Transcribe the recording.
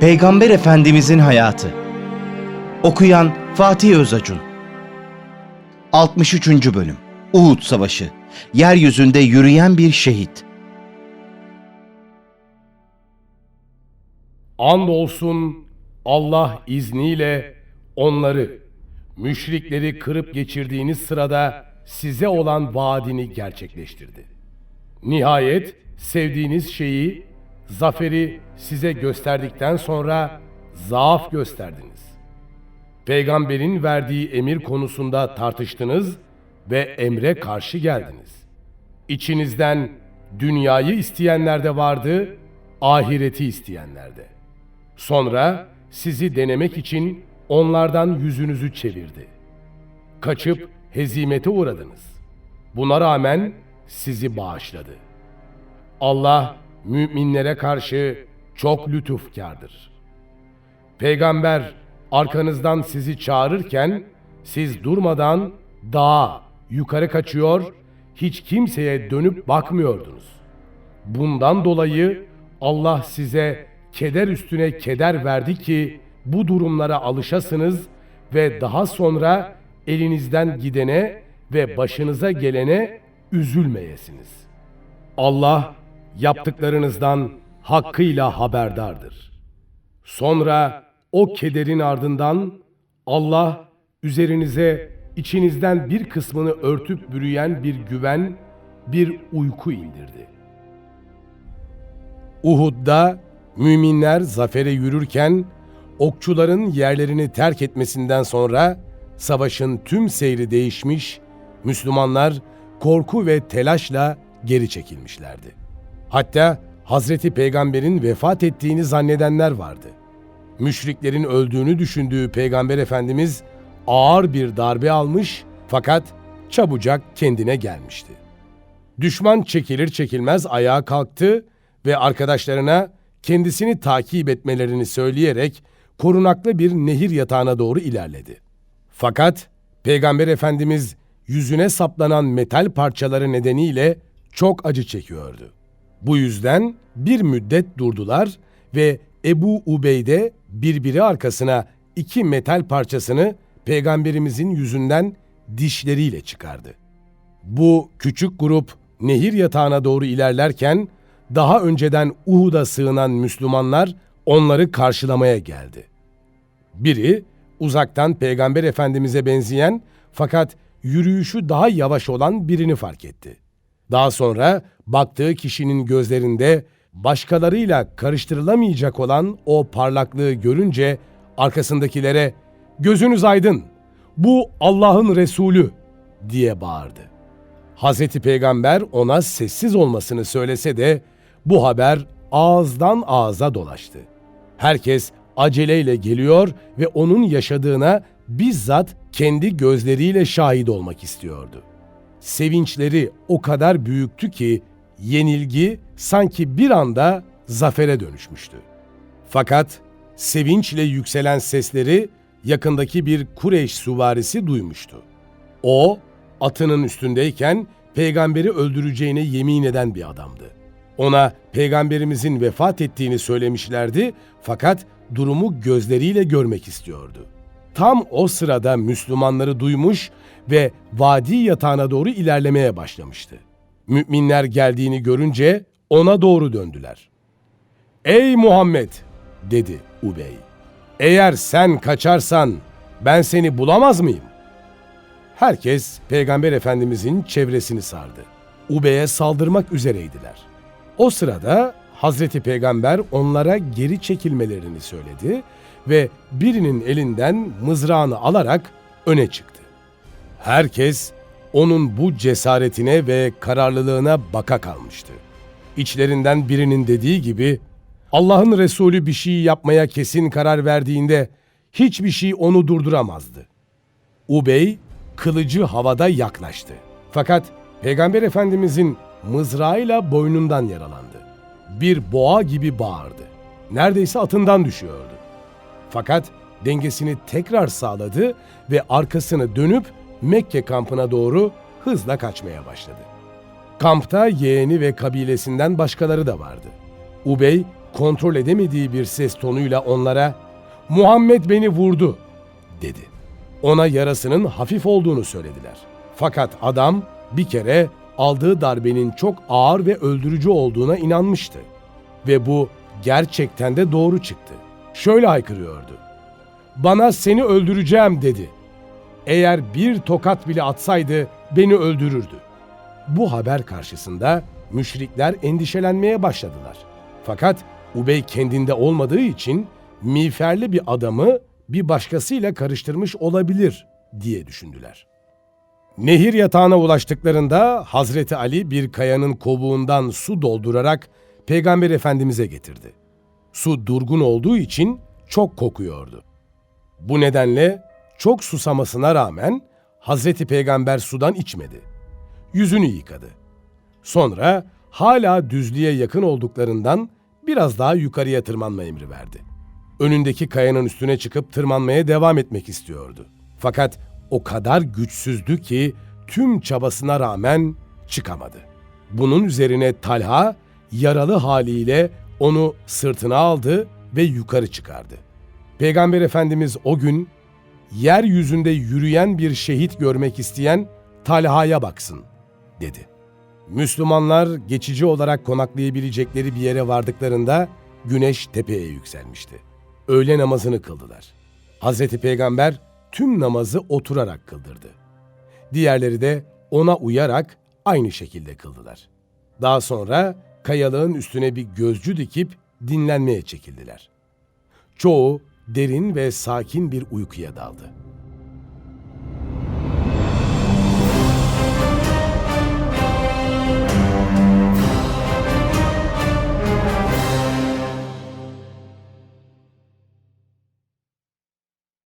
Peygamber Efendimizin hayatı. Okuyan Fatih Özacun. 63. bölüm. Uhud Savaşı. Yeryüzünde yürüyen bir şehit. Andolsun Allah izniyle onları, müşrikleri kırıp geçirdiğiniz sırada size olan vaadini gerçekleştirdi. Nihayet sevdiğiniz şeyi, zaferi size gösterdikten sonra zaaf gösterdiniz. Peygamberin verdiği emir konusunda tartıştınız ve emre karşı geldiniz. İçinizden dünyayı isteyenler de vardı, ahireti isteyenler de. Sonra sizi denemek için onlardan yüzünüzü çevirdi. Kaçıp hezimete uğradınız. Buna rağmen sizi bağışladı. Allah müminlere karşı çok lütufkardır. Peygamber arkanızdan sizi çağırırken siz durmadan dağa yukarı kaçıyor, hiç kimseye dönüp bakmıyordunuz. Bundan dolayı Allah size keder üstüne keder verdi ki bu durumlara alışasınız ve daha sonra elinizden gidene ve başınıza gelene üzülmeyesiniz. Allah yaptıklarınızdan hakkıyla haberdardır. Sonra o kederin ardından Allah üzerinize içinizden bir kısmını örtüp bürüyen bir güven, bir uyku indirdi. Uhud'da müminler zafere yürürken okçuların yerlerini terk etmesinden sonra savaşın tüm seyri değişmiş, Müslümanlar korku ve telaşla geri çekilmişlerdi. Hatta Hazreti Peygamber'in vefat ettiğini zannedenler vardı. Müşriklerin öldüğünü düşündüğü Peygamber Efendimiz ağır bir darbe almış fakat çabucak kendine gelmişti. Düşman çekilir çekilmez ayağa kalktı ve arkadaşlarına kendisini takip etmelerini söyleyerek korunaklı bir nehir yatağına doğru ilerledi. Fakat Peygamber Efendimiz yüzüne saplanan metal parçaları nedeniyle çok acı çekiyordu. Bu yüzden bir müddet durdular ve Ebu Ubeyde birbiri arkasına iki metal parçasını peygamberimizin yüzünden dişleriyle çıkardı. Bu küçük grup nehir yatağına doğru ilerlerken daha önceden Uhud'a sığınan Müslümanlar onları karşılamaya geldi. Biri uzaktan Peygamber Efendimiz'e benzeyen fakat yürüyüşü daha yavaş olan birini fark etti. Daha sonra baktığı kişinin gözlerinde başkalarıyla karıştırılamayacak olan o parlaklığı görünce arkasındakilere "Gözünüz aydın. Bu Allah'ın Resulü." diye bağırdı. Hazreti Peygamber ona sessiz olmasını söylese de bu haber ağızdan ağza dolaştı. Herkes aceleyle geliyor ve onun yaşadığına bizzat kendi gözleriyle şahit olmak istiyordu. Sevinçleri o kadar büyüktü ki yenilgi sanki bir anda zafere dönüşmüştü. Fakat sevinçle yükselen sesleri yakındaki bir Kureyş süvarisi duymuştu. O, atının üstündeyken peygamberi öldüreceğine yemin eden bir adamdı. Ona peygamberimizin vefat ettiğini söylemişlerdi fakat durumu gözleriyle görmek istiyordu. Tam o sırada Müslümanları duymuş ve vadi yatağına doğru ilerlemeye başlamıştı. Müminler geldiğini görünce ona doğru döndüler. Ey Muhammed dedi Ubey. Eğer sen kaçarsan ben seni bulamaz mıyım? Herkes Peygamber Efendimizin çevresini sardı. Ubey'e saldırmak üzereydiler. O sırada Hazreti Peygamber onlara geri çekilmelerini söyledi ve birinin elinden mızrağını alarak öne çıktı. Herkes onun bu cesaretine ve kararlılığına baka kalmıştı. İçlerinden birinin dediği gibi Allah'ın Resulü bir şey yapmaya kesin karar verdiğinde hiçbir şey onu durduramazdı. Ubey kılıcı havada yaklaştı. Fakat Peygamber Efendimizin mızrağıyla boynundan yaralandı. Bir boğa gibi bağırdı. Neredeyse atından düşüyordu. Fakat dengesini tekrar sağladı ve arkasını dönüp Mekke kampına doğru hızla kaçmaya başladı. Kampta yeğeni ve kabilesinden başkaları da vardı. Ubey kontrol edemediği bir ses tonuyla onlara Muhammed beni vurdu dedi. Ona yarasının hafif olduğunu söylediler. Fakat adam bir kere aldığı darbenin çok ağır ve öldürücü olduğuna inanmıştı. Ve bu gerçekten de doğru çıktı. Şöyle haykırıyordu. Bana seni öldüreceğim dedi. Eğer bir tokat bile atsaydı beni öldürürdü. Bu haber karşısında müşrikler endişelenmeye başladılar. Fakat Ubey kendinde olmadığı için miğferli bir adamı bir başkasıyla karıştırmış olabilir diye düşündüler. Nehir yatağına ulaştıklarında Hazreti Ali bir kayanın kovuğundan su doldurarak Peygamber Efendimiz'e getirdi. Su durgun olduğu için çok kokuyordu. Bu nedenle çok susamasına rağmen Hazreti Peygamber sudan içmedi. Yüzünü yıkadı. Sonra hala düzlüğe yakın olduklarından biraz daha yukarıya tırmanma emri verdi. Önündeki kayanın üstüne çıkıp tırmanmaya devam etmek istiyordu. Fakat o kadar güçsüzdü ki tüm çabasına rağmen çıkamadı. Bunun üzerine Talha yaralı haliyle onu sırtına aldı ve yukarı çıkardı. Peygamber Efendimiz o gün yeryüzünde yürüyen bir şehit görmek isteyen Talha'ya baksın dedi. Müslümanlar geçici olarak konaklayabilecekleri bir yere vardıklarında güneş tepeye yükselmişti. Öğle namazını kıldılar. Hazreti Peygamber tüm namazı oturarak kıldırdı. Diğerleri de ona uyarak aynı şekilde kıldılar. Daha sonra kayalığın üstüne bir gözcü dikip dinlenmeye çekildiler. Çoğu derin ve sakin bir uykuya daldı.